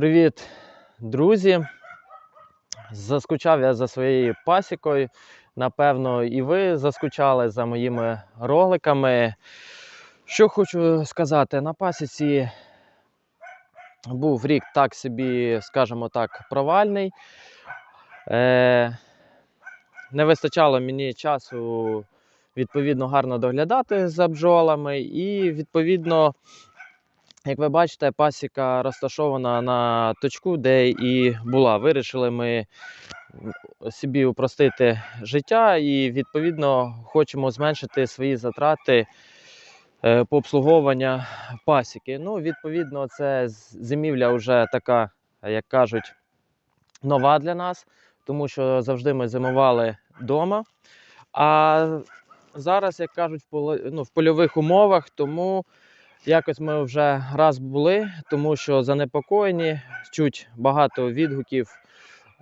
Привіт, друзі! Заскучав я за своєю пасікою. Напевно, і ви заскучали за моїми роликами. Що хочу сказати, на пасіці був рік так собі, скажімо так, провальний. Е, не вистачало мені часу відповідно гарно доглядати за бджолами, і відповідно як ви бачите, пасіка розташована на точку, де і була. Вирішили ми собі упростити життя і, відповідно, хочемо зменшити свої затрати е, по обслуговуванню пасіки. Ну, відповідно, це зимівля вже така, як кажуть, нова для нас, тому що завжди ми зимували вдома. А зараз, як кажуть, в ну, в польових умовах, тому Якось ми вже раз були, тому що занепокоєні, чуть багато відгуків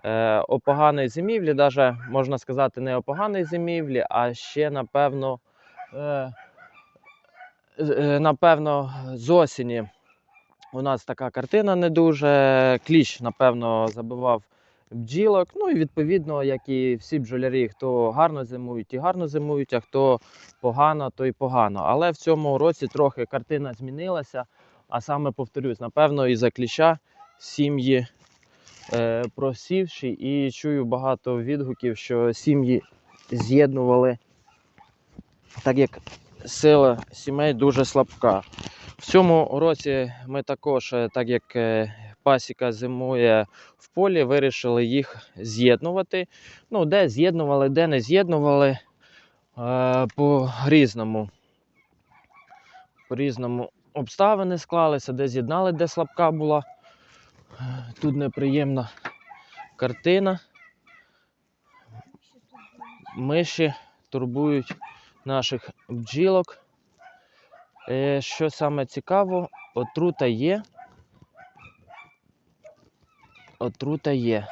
е, о поганій зимівлі, навіть можна сказати, не о поганій зимівлі, а ще напевно, е, е, напевно, з осені. У нас така картина не дуже. Кліщ, напевно, забивав бджілок. Ну і відповідно, як і всі бджолярі, хто гарно зимують, ті гарно зимують, а хто погано, то й погано. Але в цьому році трохи картина змінилася. А саме повторюсь, напевно, і за кліща сім'ї е, просівші, і чую багато відгуків, що сім'ї з'єднували, так як сила сімей дуже слабка. В цьому році ми також, е, так як е, пасіка зимує в полі, вирішили їх з'єднувати. Ну, де з'єднували, де не з'єднували е, по різному. По різному обставини склалися, де з'єднали, де слабка була. Тут неприємна картина. Миші турбують наших бджілок. Е, Що саме цікаво, отрута є. Отрута є.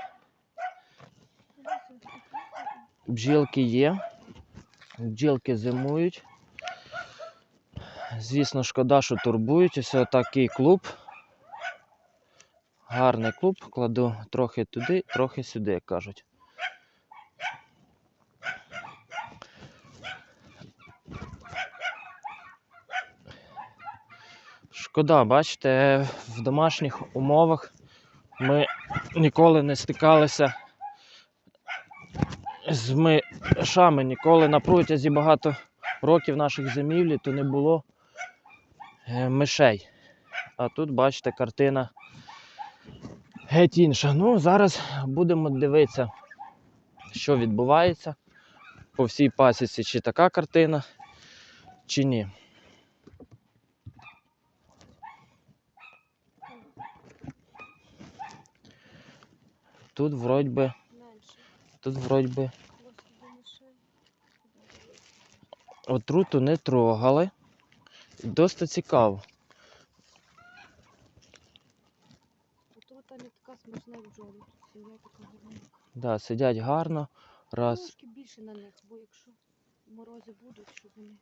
Бджілки є. Бджілки зимують. Звісно, шкода, що турбують. Ось такий клуб. Гарний клуб. Кладу трохи туди, трохи сюди, як кажуть. Шкода, бачите, в домашніх умовах ми ніколи не стикалися з мишами, ніколи на протязі багато років наших зимівлі то не було е, мишей. А тут, бачите, картина геть інша. Ну, зараз будемо дивитися, що відбувається по всій пасіці, чи така картина, чи ні. Тут вроді би, тут вроді би отруту не трогали. Досить цікаво. Отрута не така смачна як бджоли. Сім'я така гарненька. Да, сидять гарно. Раз. Трошки більше на них, бо якщо морози будуть, щоб вони.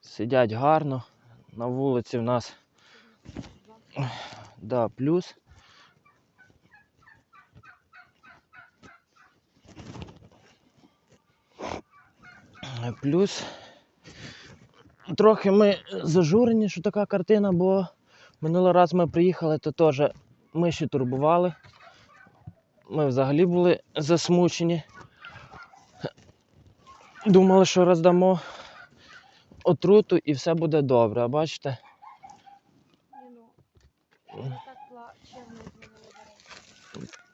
Сидять гарно. На вулиці в нас. Да, плюс. Плюс. Трохи ми зажурені, що така картина, бо минулий раз ми приїхали, то теж миші турбували. Ми взагалі були засмучені. Думали, що роздамо отруту і все буде добре. А бачите,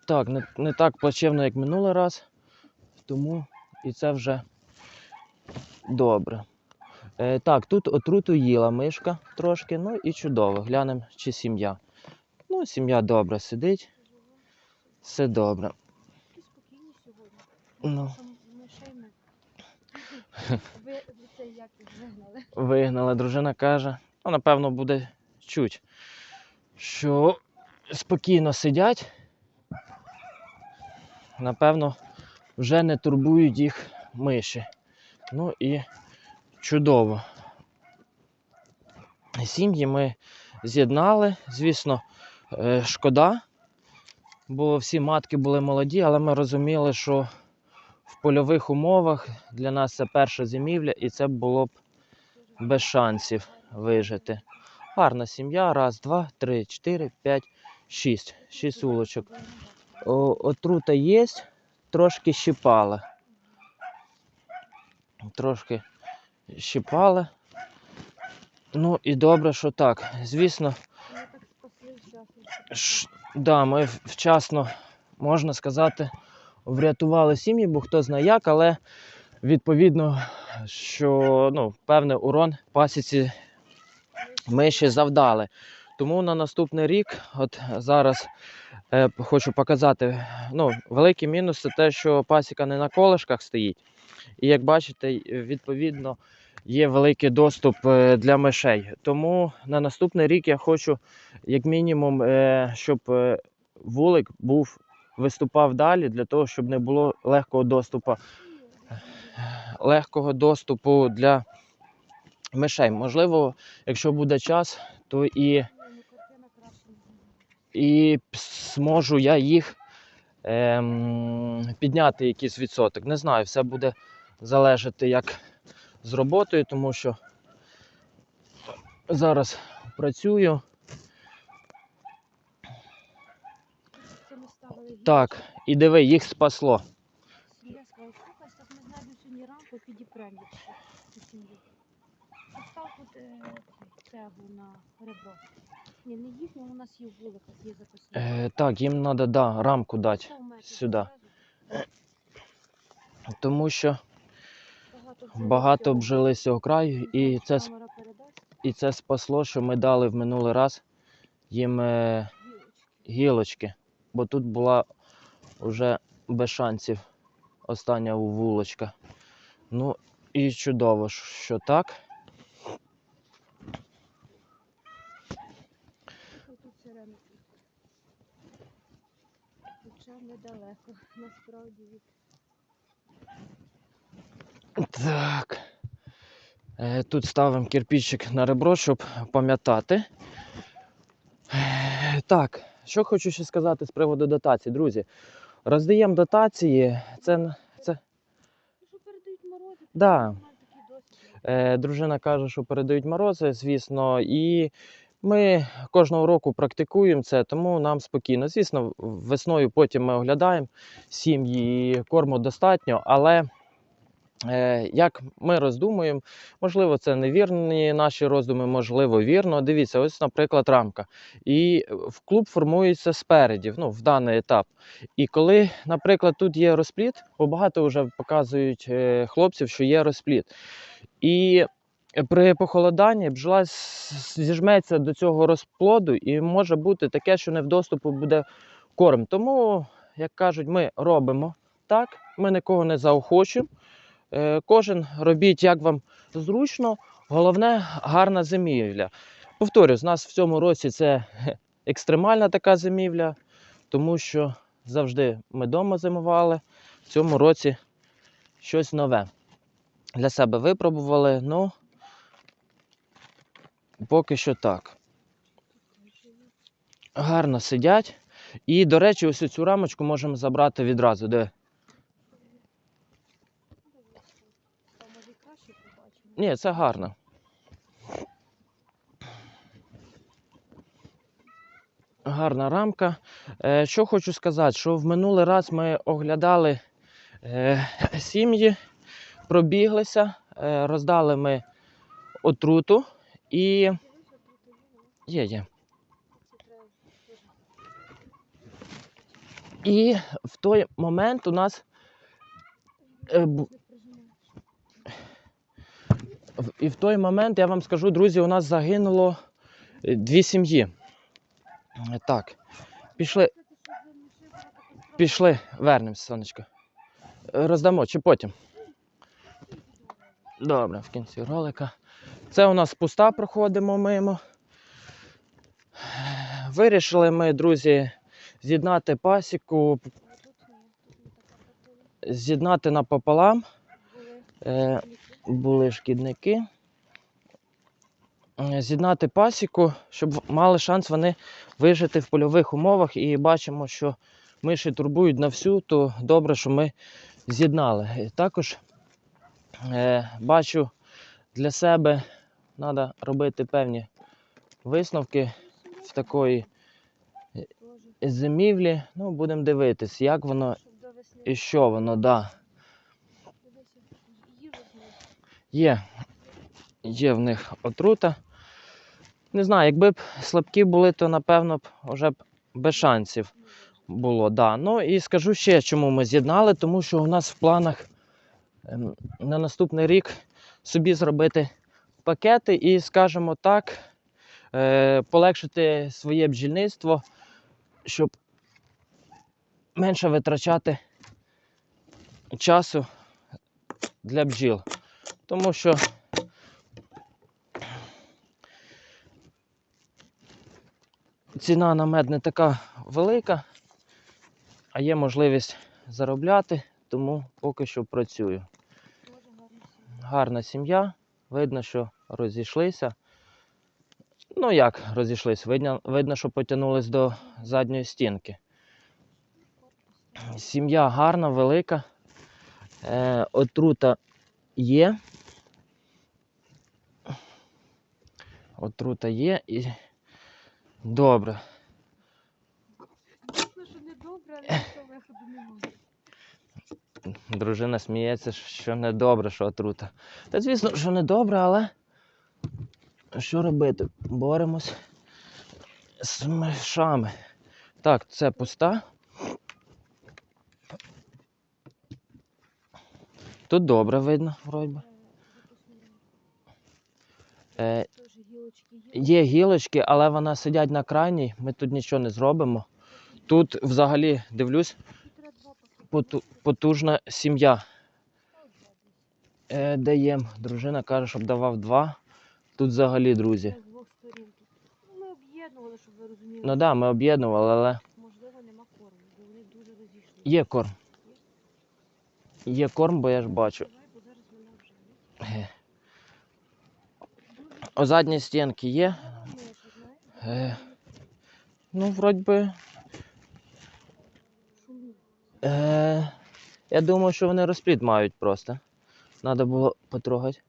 так не, не так плачевно, як минулий раз, тому і це вже добре. Е, так, тут отруту їла мишка трошки, ну і чудово. Глянемо, чи сім'я. Ну, сім'я добре сидить, все добре. Ну. Ви це як вигнали? Вигнала дружина каже, ну, напевно, буде чуть, що спокійно сидять. Напевно, вже не турбують їх миші. Ну і чудово. Сім'ї ми з'єднали. Звісно, е, шкода, бо всі матки були молоді, але ми розуміли, що в польових умовах для нас це перша зимівля, і це було б без шансів вижити. Гарна сім'я. Раз, два, три, чотири, п'ять, шість. Шість улочок. О, отрута є, трошки щипала. Трошки щипала. Ну і добре, що так. Звісно. Ш, да, ми вчасно, можна сказати, врятували сім'ї, бо хто знає як, але відповідно, що ну, певний урон пасіці ми ще завдали. Тому на наступний рік, от зараз е, хочу показати, ну, великий мінус це те, що пасіка не на колишках стоїть. І як бачите, відповідно, є великий доступ е, для мишей. Тому на наступний рік я хочу, як мінімум, е, щоб е, вулик був виступав далі, для того, щоб не було легкого доступу, легкого доступу для мишей. Можливо, якщо буде час, то і і зможу я їх ем, підняти якийсь відсоток. Не знаю, все буде залежати як з роботою, тому що зараз працюю. Так, і диви, їх спасло. Я сказала, слухай, так ми знайдемо сьогодні ранку, підіпремо Постав тут е, цеглу на ребро. Ні, не їхню, у нас є в вуликах, є запасні. Е, так, їм треба да, рамку дати, сюди. тому що Багато багато з цього краю, і це, і це спасло, що ми дали в минулий раз їм е, гілочки, бо тут була вже без шансів остання вулочка. Ну і чудово, що так. Недалеко, насправді від Так. Е, Тут ставимо кирпичик на ребро, щоб пам'ятати. Е, Так, що хочу ще сказати з приводу дотацій, друзі. Роздаємо дотації. Це, це що передають морози, Да. Е, дружина каже, що передають морози, звісно, і ми кожного року практикуємо це, тому нам спокійно. Звісно, весною потім ми оглядаємо сім'ї, і корму достатньо, але е, як ми роздумуємо, можливо, це невірні наші роздуми, можливо, вірно. Дивіться, ось, наприклад, рамка. І в клуб формується спереді, ну, в даний етап. І коли, наприклад, тут є розпліт, бо багато вже показують е, хлопців, що є розпліт. І при похолоданні бджола зіжметься до цього розплоду, і може бути таке, що не в доступу буде корм. Тому, як кажуть, ми робимо так, ми нікого не заохочуємо. Е, Кожен робіть, як вам зручно. Головне гарна зимівля. Повторюю, з нас в цьому році це екстремальна така зимівля, тому що завжди ми вдома зимували. В цьому році щось нове для себе випробували. Ну, поки що так. Гарно сидять. І, до речі, ось цю рамочку можемо забрати відразу. Де? Ні, це гарно. Гарна рамка. Е, що хочу сказати, що в минулий раз ми оглядали е, сім'ї, пробіглися, е, роздали ми отруту і є, є. І в той момент у нас Е, І в той момент я вам скажу, друзі, у нас загинуло е, дві сім'ї. Е, Так, пішли, пішли, вернемось, сонечко. Роздамо чи потім. Добре, в кінці ролика. Це у нас пуста, проходимо мимо. Вирішили ми, друзі, з'єднати пасіку, з'єднати напополам. Е, були шкідники. е, з'єднати пасіку, щоб мали шанс вони вижити в польових умовах. І бачимо, що миші турбують на всю, то добре, що ми з'єднали. Також е, бачу для себе, треба робити певні висновки в такої зимівлі. Ну, будемо дивитись, як воно і що воно, да. Є, є в них отрута. Не знаю, якби б слабкі були, то напевно б вже б без шансів було. Да. Ну і скажу ще, чому ми з'єднали, тому що у нас в планах ем, на наступний рік собі зробити пакети і, скажімо так, е, полегшити своє бджільництво, щоб менше витрачати часу для бджіл. Тому що ціна на мед не така велика, а є можливість заробляти, тому поки що працюю. Гарна сім'я, видно, що розійшлися. Ну як розійшлись? Видно, видно, що потягнулись до задньої стінки. Сім'я гарна, велика. Е, отрута є. Отрута є і добре. Не добре, але виходу немає. Дружина сміється, що не добре, що отрута. Та звісно, що не добре, але що робити? Боремось з мишами. Так, це пуста. Тут добре видно, вроді. Е, є. Гілочки, але вона сидять на крайній, ми тут нічого не зробимо. Тут взагалі дивлюсь, Тут треба два пакети. поту- потужна сім'я. Е, даєм. Дружина каже, щоб давав два. Тут взагалі, друзі. З двох сторін. Ну, ми об'єднували, щоб ви розуміли. Ну так, да, ми об'єднували, але Можливо, нема корму, бо вони дуже розійшли. є корм. Є корм, бо я ж бачу. Давай, бо зараз мене вже. Е. О задній стінки є. Знаєш? Е. Ну, вроді би. Е, я думаю, що вони розплід мають просто. Треба було потрогати.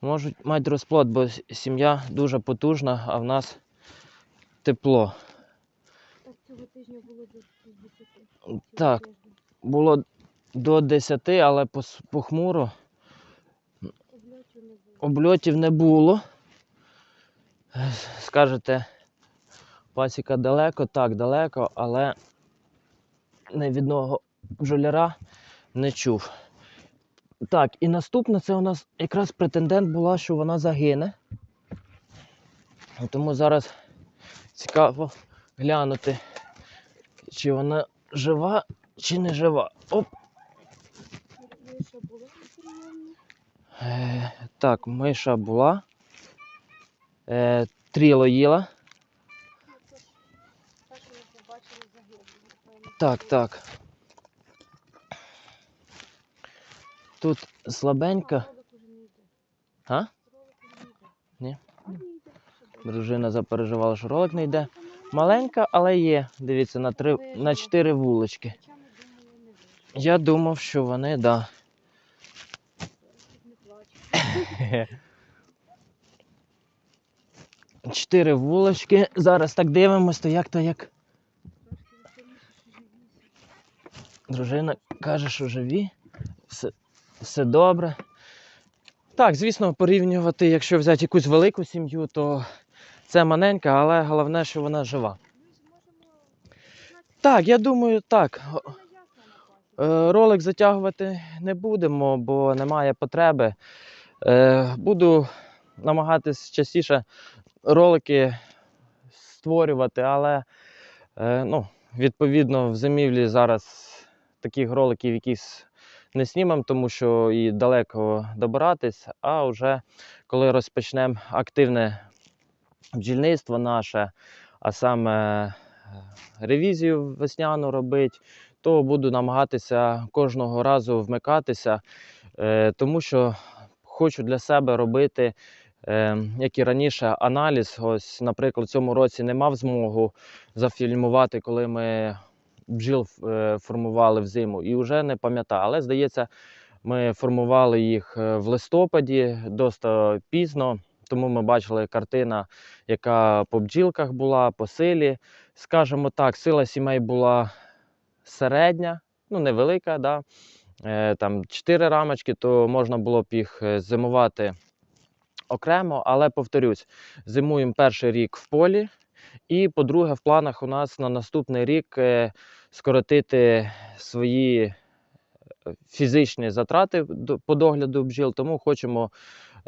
Можуть мати розплод, бо сім'я дуже потужна, а в нас тепло. Так цього тижня було до 60. цього Так. Було до 10, але похмуро. Обльотів не було. Обльотів не було. Е, Скажете, пасіка далеко, так, далеко, але не від одного бджоляра не чув. Так, і наступна це у нас якраз претендент була, що вона загине. Тому зараз цікаво глянути, чи вона жива, чи не жива. Оп! Е, так, миша була. Е, тріло їла. Ну, це ж те, що ми побачили загиблого. напевно. Так, так. Тут слабенька. А. Ні? Дружина запереживала, що ролик не йде. Маленька, але є. Дивіться, на, три, на чотири вулички. Я думав, що вони, да. Чотири вулички. Зараз так дивимось, то як то як. Трошки веселіше, що живі. Дружина каже, що живі. Все, все добре. Так, звісно, порівнювати, якщо взяти якусь велику сім'ю, то це маленька, але головне, що вона жива. Так, я думаю, так. Е, Ролик затягувати не будемо, бо немає потреби. Е, Буду намагатись частіше ролики створювати, але е, ну, відповідно в зимівлі зараз таких роликів якісь не знімемо, тому що і далеко добиратись, а вже коли розпочнемо активне бджільництво наше, а саме е, ревізію весняну робити, то буду намагатися кожного разу вмикатися, е, тому що хочу для себе робити, е, як і раніше, аналіз. Ось, наприклад, в цьому році не мав змогу зафільмувати, коли ми бджіл е, формували взиму, і вже не пам'ятаю. Але здається, ми формували їх е, в листопаді, досить пізно. Тому ми бачили картина, яка по бджілках була, по силі. Скажімо так, сила сімей була середня, ну невелика, да? е, там 4 рамочки, то можна було б їх зимувати окремо. Але повторюсь, зимуємо перший рік в полі. І, по-друге, в планах у нас на наступний рік е, скоротити свої е, фізичні затрати по догляду бджіл, тому хочемо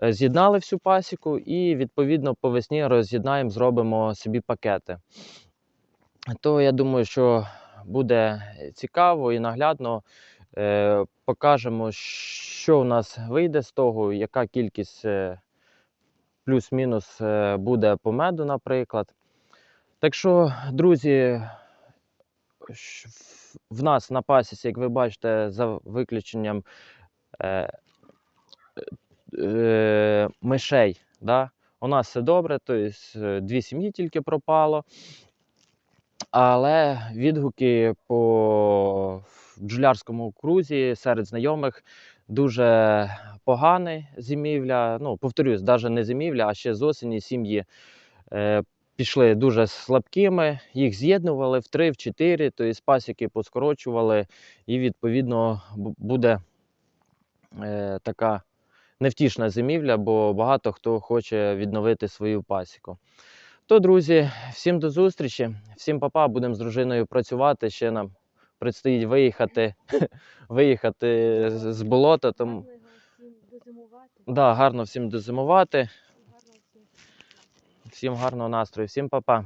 е, з'єднали всю пасіку і відповідно по весні роз'єднаємо, зробимо собі пакети. То я думаю, що буде цікаво і наглядно. Покажемо, що в нас вийде з того, яка кількість плюс-мінус буде по меду, наприклад. Так що, друзі, в- нас на пасіці, як ви бачите, за виключенням е, е, мишей, да, у нас все добре, тобто дві сім'ї тільки пропало. Але відгуки по бджолярському крузі серед знайомих дуже погані зимівля. Ну, повторюсь, навіть не зимівля, а ще з осені сім'ї е, пішли дуже слабкими, їх з'єднували в 3, в 4, тобто пасіки поскорочували, і відповідно буде е, така невтішна зимівля, бо багато хто хоче відновити свою пасіку. То, друзі, всім до зустрічі, всім папа, будемо з дружиною працювати. Ще нам предстоїть виїхати, виїхати з болота. Тому да, гарно всім дозимувати. Всім гарного настрою, всім папа.